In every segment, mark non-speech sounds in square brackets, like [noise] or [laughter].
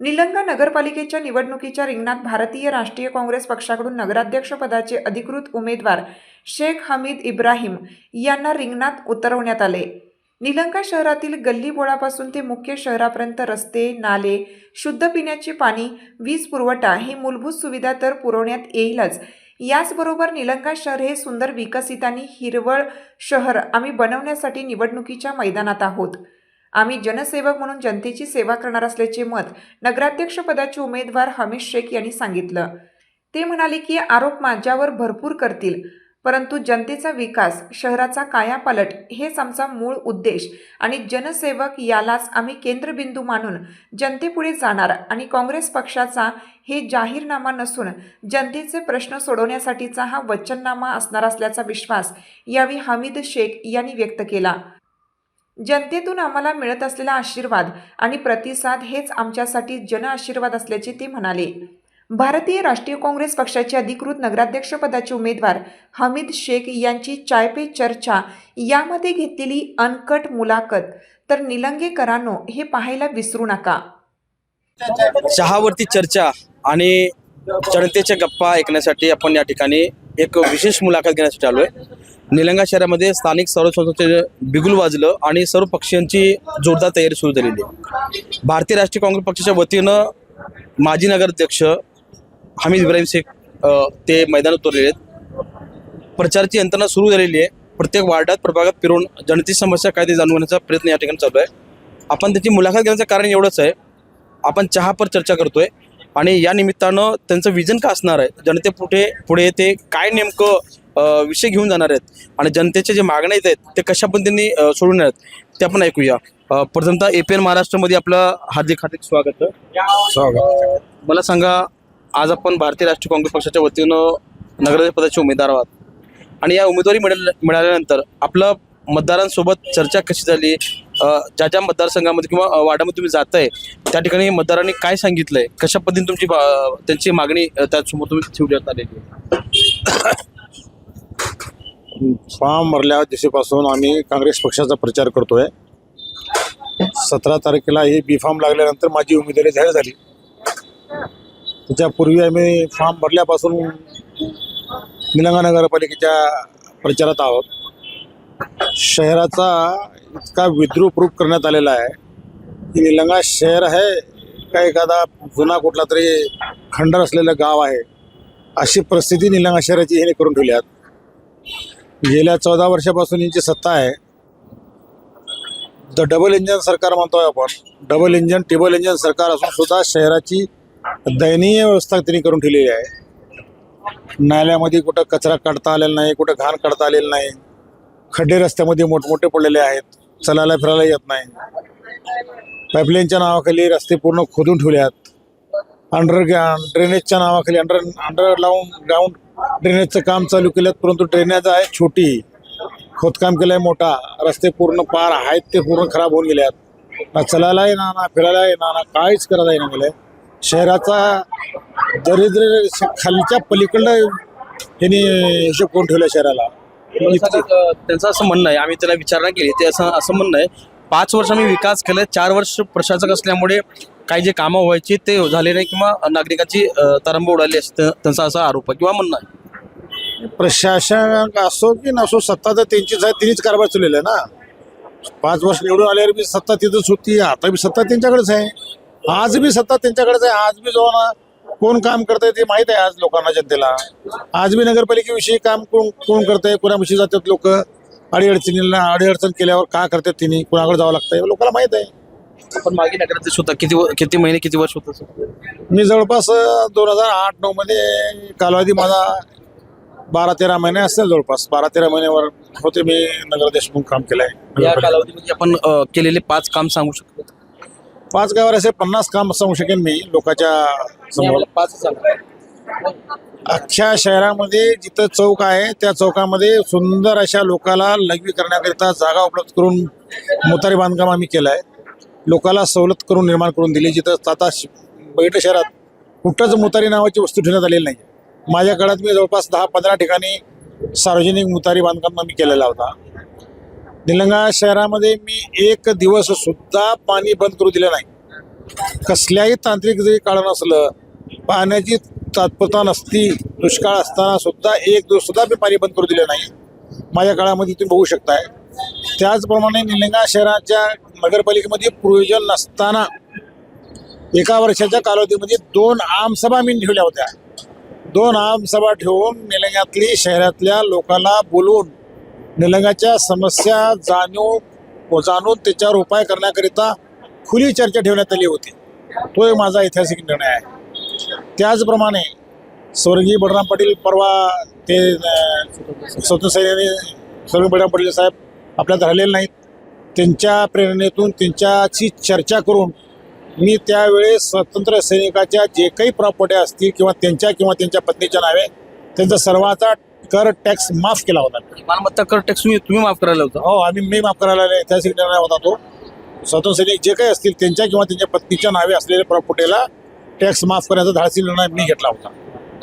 निलंगा नगरपालिकेच्या निवडणुकीच्या रिंगणात भारतीय राष्ट्रीय काँग्रेस पक्षाकडून नगराध्यक्षपदाचे अधिकृत उमेदवार शेख हमीद इब्राहिम यांना रिंगणात उतरवण्यात आले. निलंगा शहरातील गल्लीबोळापासून ते मुख्य शहरापर्यंत रस्ते नाले शुद्ध पिण्याचे पाणी वीज पुरवठा ही मूलभूत सुविधा तर पुरवण्यात येईलच. याचबरोबर निलंगा शहर हे सुंदर विकसित आणि हिरवळ शहर आम्ही बनवण्यासाठी निवडणुकीच्या मैदानात आहोत. आम्ही जनसेवक म्हणून जनतेची सेवा करणार असल्याचे मत नगराध्यक्षपदाचे उमेदवार हमीद शेख यांनी सांगितलं. ते म्हणाले की आरोप माझ्यावर भरपूर करतील परंतु जनतेचा विकास शहराचा कायापालट हेच आमचा मूळ उद्देश आणि जनसेवक यालाच आम्ही केंद्रबिंदू मानून जनतेपुढे जाणार आणि काँग्रेस पक्षाचा हे जाहीरनामा नसून जनतेचे प्रश्न सोडवण्यासाठीचा हा वचननामा असणार असल्याचा विश्वास यावेळी हमीद शेख यांनी व्यक्त केला. जनतेतून आम्हाला मिळत असलेला आशीर्वाद आणि प्रतिसाद हेच आमच्यासाठी जन आशीर्वाद असल्याचे ते म्हणाले. भारतीय राष्ट्रीय काँग्रेस पक्षाचे अधिकृत नगराध्यक्षपदाचे उमेदवार हमीद शेख यांची चाय पे चर्चा यामध्ये घेतलेली अनकट मुलाखत तर निलंगेकरांनो हे पाहायला विसरू नका. चहावरती चर्चा आणि जनतेच्या गप्पा ऐकण्यासाठी आपण या ठिकाणी एक विशेष मुलाखत घेण्यासाठी आलोय. निलंगा शहरामध्ये स्थानिक सर्व संस्थेचे बिगुल वाजलं आणि सर्व पक्षांची जोरदार तयारी सुरू झालेली आहे. भारतीय राष्ट्रीय काँग्रेस पक्षाच्या वतीनं माजी नगराध्यक्ष हमीद इब्राहिम शेख ते मैदान उतरलेले आहेत. प्रचारची यंत्रणा सुरू झालेली आहे. प्रत्येक वार्डात प्रभागात फिरून जनतेची समस्या काय ते जाणवण्याचा प्रयत्न या ठिकाणी चालू आहे. आपण त्याची मुलाखत घेण्याचं कारण एवढंच आहे. आपण चहापर चर्चा करतोय. आणि या निमित्तानं त्यांचं विजन का असणार आहे? जनतेपुढे पुढे ते काय नेमकं विषय घेऊन जाणार आहेत? आणि जनतेचे जे मागण्या आहेत ते कशा पद्धतीने सोडवणार आहेत ते आपण ऐकूया. प्रथमतः ए पी एन महाराष्ट्रामध्ये आपलं हार्दिक हार्दिक स्वागत. स्वागत. मला सांगा आज आपण भारतीय राष्ट्रीय काँग्रेस पक्षाच्या वतीनं नगराध्यक्षपदाचे उमेदवार आहात. आणि या उमेदवारी मिळाल्या मिळाल्यानंतर आपलं मतदारांसोबत चर्चा कशी झाली? ज्या ज्या मतदारसंघामध्ये किंवा वाड्यामध्ये तुम्ही जात आहे त्या ठिकाणी मतदारांनी काय सांगितलंय? कशा पद्धतीने तुमची त्यांची मागणी त्यासमोर तुम्ही ठेवण्यात आलेली फॉर्म भरल्या दिवशीपासून आम्ही काँग्रेस पक्षाचा प्रचार करतोय. सतरा तारखेला हे बी फॉर्म लागल्यानंतर माझी उमेदवारी जाहीर झाली. त्याच्यापूर्वी आम्ही फॉर्म भरल्यापासून निलंगा नगरपालिकेच्या प्रचारात आहोत. शहराचा इतका विद्रूप रूप करण्यात आलेला आहे की निलंगा शहर आहे का एखादा जुना कुठला तरी खंडर असलेलं गाव आहे. अशी परिस्थिती निलंगा शहराची हे करून ठेवली आहेत गेल्या चौदा वर्षापासून यांची सत्ता आहे. द डबल इंजन सरकार म्हणतोय आपण. डबल इंजन टेबल इंजन सरकार असून सुद्धा शहराची दयनीय व्यवस्था त्यांनी करून ठेवलेली आहे. नाल्यामध्ये कुठं कचरा काढता आलेला नाही कुठं घाण काढता आलेलं नाही. खड्डे रस्त्यामध्ये मोठमोठे पडलेले आहेत. चलायला फिरायला येत नाही. पाईपलाईनच्या नावाखाली रस्ते पूर्ण खोदून ठेवले आहेत. अंडर ड्रेनेजच्या नावाखाली अंडर अंडर लावून ग्राउंड ड्रेनेजचं काम चालू केलं परंतु ड्रेनेज आहे छोटी. खोदकाम केलंय मोठा. रस्ते पूर्ण पार आहेत ते पूर्ण खराब होऊन गेले आहेत. ना चलायला ना ना फिरायला ना ना काहीच करायला येणार गेलं शहराचा दरिद्र खालच्या पलीकडलं त्यांनी हिशोब करून ठेवला शहराला. त्यांचं असं म्हणणं आहे. आम्ही त्याला विचारणा केली. ते असं असं म्हणणं आहे. पाच वर्ष आम्ही विकास केलाय चार वर्ष प्रशासक असल्यामुळे काही जे कामं व्हायची ते झाले नाही किंवा नागरिकांची अ, तारंबळ उडाली असते त्यांचा असा आरोप आहे किंवा म्हणणं आहे. प्रशासन असो की नसो सत्ता तर त्यांचीच आहे. तिनेच कारभार चाललेला आहे ना. पाच वर्ष निवडून आल्यावर बी सत्ता तिथंच होती. आता बी सत्ता त्यांच्याकडेच आहे. आज बी सत्ता त्यांच्याकडेच आहे. आज बी जो ना कोण काम करतंय ते माहीत आहे आज लोकांना जनतेला. आज बी नगरपालिकेविषयी काम कोण कोण करतंय कोणाविषयी जातात लोक? अडीअडचणीला अडीअडचण केल्यावर का करतात तिने कोणाकडे जावं लागतंय? लोकांना माहीत आहे. आपण मागे नगराध्यक्ष होता. किती व- किती महिने किती वर्ष होतं मी जवळपास दोन हजार आठ नऊ मध्ये कालावधी माझा बारा तेरा महिने असेल जवळपास. बारा तेरा महिन्यावर होते मी नगराध्यक्ष म्हणून काम केलंय. या कालावधीमध्ये आपण अ, केलेले पाच काम सांगू शकतो. पाच गावावर असे पन्नास काम सांगू शकेन मी लोकांच्या समोर. पाच अख्ख्या शहरामध्ये जिथं चौक आहे त्या चौकामध्ये सुंदर अशा लोकाला लघवी करण्याकरिता जागा उपलब्ध करून मोतारी बांधकाम आम्ही केलं आहे लोकाला सवलत करून निर्माण करून दिली जिथं आता बैठ शहरात कुठंच मुतारी नावाची वस्तू ठेवण्यात आलेली नाही. माझ्या काळात मी जवळपास दहा पंधरा ठिकाणी सार्वजनिक मुतारी बांधकाम आम्ही केलेला होता. निलंगा शहरामध्ये मी एक दिवस सुद्धा पाणी बंद करू दिलं नाही. कसल्याही तांत्रिक जरी कारण असलं पाण्याची तात्परता नसती दुष्काळ असताना सुद्धा एक दिवस सुद्धा मी पाणी बंद करू दिलं नाही. माझ्या काळामध्ये तुम्ही बघू शकताय. त्याचप्रमाणे निलंगा शहराच्या नगरपालिकेमध्ये प्रयोजन नसताना एका वर्षाच्या कालावधीमध्ये दोन आमसभा मी ठेवल्या होत्या. दोन आमसभा ठेवून निलंग्यातली शहरातल्या लोकांना बोलवून निलंगाच्या समस्या जाणून जाणून त्याच्यावर उपाय करण्याकरिता खुली चर्चा ठेवण्यात आली होती. तो एक माझा ऐतिहासिक निर्णय आहे. त्याचप्रमाणे स्वर्गीय बलराम पाटील परवा ते स्वतंत्रसैन्याने स्वतंत्र सैन्याने स्वर्गीय बलराम पाटील साहेब आपल्यात राहिलेले नाहीत. त्यांच्या प्रेरणेतून त्यांच्याशी चर्चा करून मी त्यावेळेस स्वतंत्र सैनिकाच्या जे काही प्रॉपर्ट्या असतील किंवा त्यांच्या किंवा त्यांच्या पत्नीच्या नावे त्यांचा सर्वांचा कर टॅक्स माफ केला होता. मालमत्ता कर टॅक्स तुम्ही तुम्ही माफ करायला होता. हो आम्ही मी माफ करायला ऐतिहासिक निर्णय होता तो. स्वतंत्र सैनिक जे काही असतील त्यांच्या किंवा त्यांच्या पत्नीच्या नावे असलेल्या प्रॉपर्टीला टॅक्स माफ करण्याचा धाडसी निर्णय मी घेतला होता.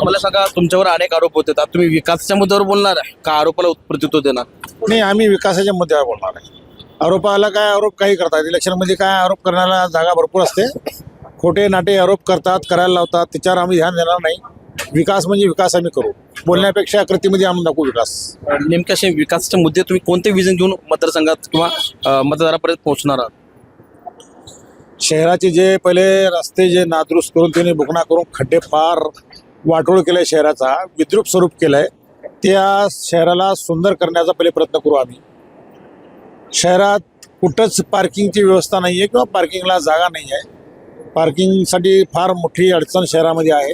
मला सांगा तुमच्यावर अनेक आरोप होते. आता तुम्ही विकासाच्या मुद्द्यावर बोलणार आहे. का आरोपाला प्रत्युत्तर देणार? नाही आम्ही विकासाच्या मुद्द्यावर बोलणार आहे. आरोपाला काय आरोप काही करतात? इलेक्शनमध्ये काय आरोप करण्याला जागा भरपूर असते. खोटे नाटे आरोप करतात करायला लावतात. त्याच्यावर आम्ही ध्यान देणार नाही. विकास म्हणजे विकास आम्ही करू. बोलण्यापेक्षा कृतीमध्ये आम्ही नको विकास. नेमके असे विकासाचे मुद्दे तुम्ही कोणते विजन घेऊन मतदारसंघात किंवा अं, मतदारापर्यंत पोहोचणार आहात? शहराचे जे पहिले रस्ते जे नादुरुस्त करून त्यांनी बुकना करून खड्डे फार वाटोळ केलाय शहराचा विद्रूप स्वरूप केलंय त्या शहराला सुंदर करण्याचा पहिले प्रयत्न करू आम्ही. शहरात कुठंच पार्किंगची व्यवस्था नाही आहे किंवा पार्किंगला जागा नाही आहे पार्किंगसाठी फार मोठी अडचण शहरामध्ये आहे.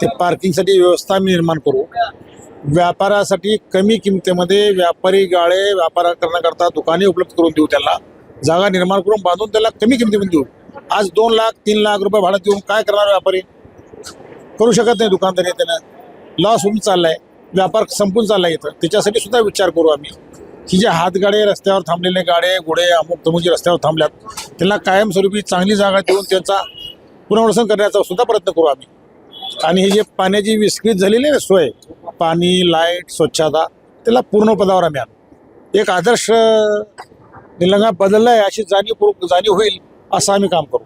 ते पार्किंगसाठी व्यवस्था मी निर्माण करू. व्यापारासाठी कमी किमतीमध्ये व्यापारी गाळे व्यापार करण्याकरता दुकाने उपलब्ध करून देऊ त्याला जागा निर्माण करून बांधून त्याला कमी किमतीमध्ये देऊ. आज दोन लाख तीन लाख रुपये भाडं देऊन काय करणार व्यापारी? करू शकत नाही दुकानदारी त्यानं. लॉस होऊन चाललाय. व्यापार संपून चाललाय इथं. त्याच्यासाठी सुद्धा विचार करू आम्ही. की जे हातगाडे रस्त्यावर थांबलेले गाडे घोडे अमुक तमुक जे रस्त्यावर थांबल्यात त्यांना कायमस्वरूपी चांगली जागा देऊन त्यांचा पुनर्वसन करण्याचा सुद्धा प्रयत्न करू आम्ही. आणि हे जे पाण्याची विस्कळीत झालेली आहे सोय पाणी लाइट स्वच्छता त्याला पूर्ण पदावर आम्ही आणू. एक आदर्श निलंगा बदलला आहे अशी जाणीव जाणीव होईल असं आम्ही काम करू.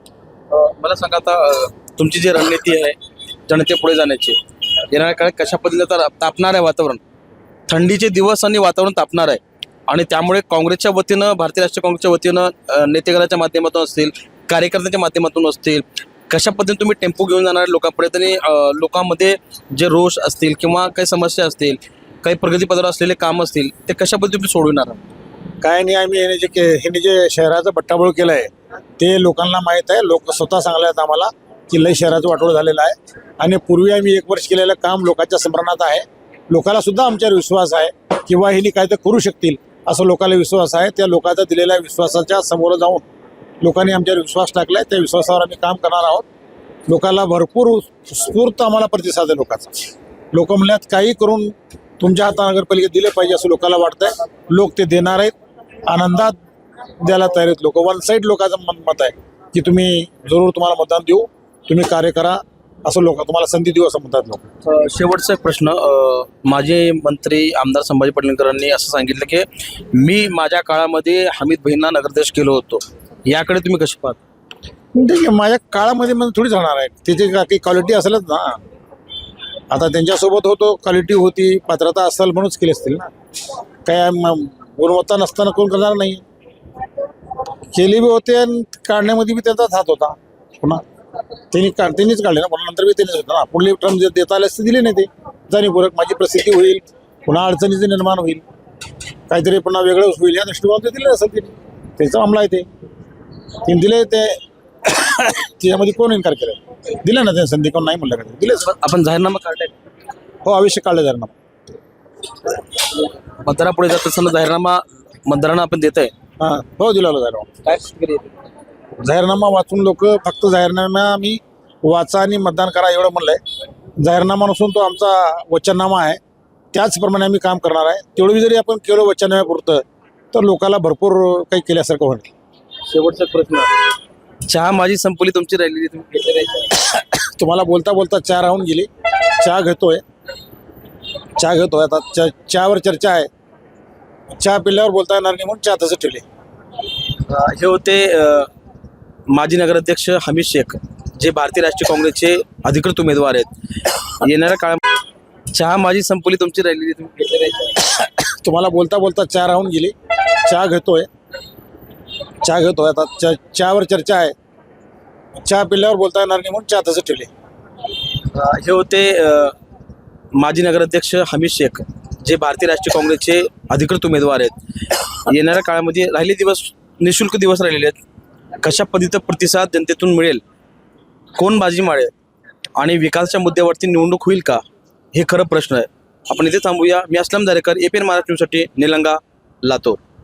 मला सांगा आता तुमची जी रणनीती आहे जनते पुढे जाण्याची येणाऱ्या काळात कशा पद्धतीने तर तापणार आहे वातावरण? थंडीचे दिवस आणि वातावरण तापणार आहे. आणि त्यामुळे काँग्रेसच्या वतीनं भारतीय राष्ट्रीय काँग्रेसच्या वतीनं नेतेगणाच्या माध्यमातून असतील कार्यकर्त्यांच्या माध्यमातून असतील कशा पद्धतीने तुम्ही टेम्पो घेऊन जाणार लोकांपर्यंत आणि लोकांमध्ये जे रोष असतील किंवा काही समस्या असतील काही प्रगतीपदावर असलेले काम असतील ते कशा पद्धतीने तुम्ही सोडविणार काय नाही आम्ही ह्याने जे के ह्याने जे शहराचं बट्टाबोळ केलं आहे ते लोकांना माहीत आहे. लोक स्वतः सांगले आहेत आम्हाला की लय शहराचं वाटोळ झालेलं आहे. आणि पूर्वी आम्ही एक वर्ष केलेलं काम लोकांच्या स्मरणात आहे. लोकाला सुद्धा आमच्यावर विश्वास आहे किंवा हिनी काय तर करू शकतील. असं लोकाला विश्वास आहे. त्या लोकांचा दिलेल्या विश्वासाच्या समोर जाऊन लोकांनी आमच्यावर विश्वास टाकला आहे त्या विश्वासावर आम्ही काम करणार आहोत. लोकांना भरपूर स्फूर्त आम्हाला प्रतिसाद आहे लोकांचा. लोक म्हणल्यात काही करून तुमच्या हातात नगरपालिकेत दिले पाहिजे असं लोकांना वाटतंय. लोक ते देणार आहेत. आनंदात द्यायला तयार आहेत लोक. वन साईड लोकांचं मन मत आहे की तुम्ही जरूर तुम्हाला मतदान देऊ. तुम्ही कार्य करा. असं लोक तुम्हाला संधी देऊ असं म्हणतात लोक. शेवटचा एक प्रश्न. माजी मंत्री आमदार संभाजी पाटणकरांनी असं सांगितलं की मी माझ्या काळामध्ये हमीद भाईंना नगरदेश केलो होतो. याकडे तुम्ही कसे पाहता? ठीक आहे माझ्या काळामध्ये म्हणजे थोडीच राहणार आहे. त्याची काही क्वालिटी असेलच ना. आता त्यांच्यासोबत होतो क्वालिटी होती पात्रता असेल म्हणूनच केली असतील ना. काय गुणवत्ता नसताना कोण करणार नाही. केली बी होते आणि काढण्यामध्ये बी त्यांचाच हात होता. पुन्हा त्यांनी का त्यांनीच काढले ना म्हणून नंतर बी त्यांनीच होतं ना. पुढले टर्म जे देता आले असते दिले नाही ते. जाणीवपूर्वक माझी प्रसिद्धी होईल पुन्हा अडचणीचं निर्माण होईल काहीतरी पुन्हा वेगळंच होईल या दृष्टिकोनात ते दिले असेल त्यांनी त्याचा अमला आहे. ते त्यांनी दिले ते [coughs] त्याच्यामध्ये कोण इन्कार केलं? दिलं ना त्यांनी संधी कोण नाही म्हणलं का? दिलेच आपण जाहीरनामा काढलाय. हो आयुष्य काढलं जाणार ना मतदारापुढे जात असताना जाहीरनामा मतदारांना आपण देत आहे हां हो दिला जाहीरनामा. काय जाहीरनामा वाचून लोक फक्त जाहीरनामा आम्ही वाचा आणि मतदान करा एवढं म्हणलंय. जाहीरनामा नसून तो आमचा वचननामा आहे. त्याचप्रमाणे आम्ही काम करणार आहे. तेवढं जरी आपण केलं वचननाम्यापुरतं तर लोकांना भरपूर काही केल्यासारखं होईल शेवटचा प्रश्न. चहा माझी संपली तुमची राहिलेली. तुम्ही घेतली नाही. तुम्हाला बोलता बोलता चहा राहून गेली. चहा घेतोय. चहा घेतोय. आता चा चहावर चर्चा आहे. चहा पिल्यावर बोलता येणार नाही म्हणून चहा तसं ठेवले. अ, हे होते अ, माजी नगराध्यक्ष हमीद शेख जे भारतीय राष्ट्रीय काँग्रेसचे अधिकृत उमेदवार आहेत. येणाऱ्या काळात चहा माझी संपली तुमची राहिलेली तुम्ही घेतलेली आहे. तुम्हाला बोलता बोलता चहा राहून गेली. चहा घेतोय. चहा घेतोय. आता चा चहावर चर्चा आहे. चहा पिल्यावर बोलता येणार नाही म्हणून चहा तसं ठेवले. अ, हे होते अ, माजी नगराध्यक्ष हमीद शेख जे भारतीय राष्ट्रीय काँग्रेसचे अधिकृत उमेदवार आहेत. येणाऱ्या काळामध्ये राहिले दिवस निशुल्क दिवस राहिलेले आहेत. कशा पद्धतीचा प्रतिसाद जनतेतून मिळेल? कोण बाजी माळेल आणि विकासाच्या मुद्द्यावरती निवडणूक होईल का? हे खरं प्रश्न आहे. आपण इथे थांबूया. मी Aslam Darekar A P N Maharashtra न्यूजसाठी निलंगा लातूर.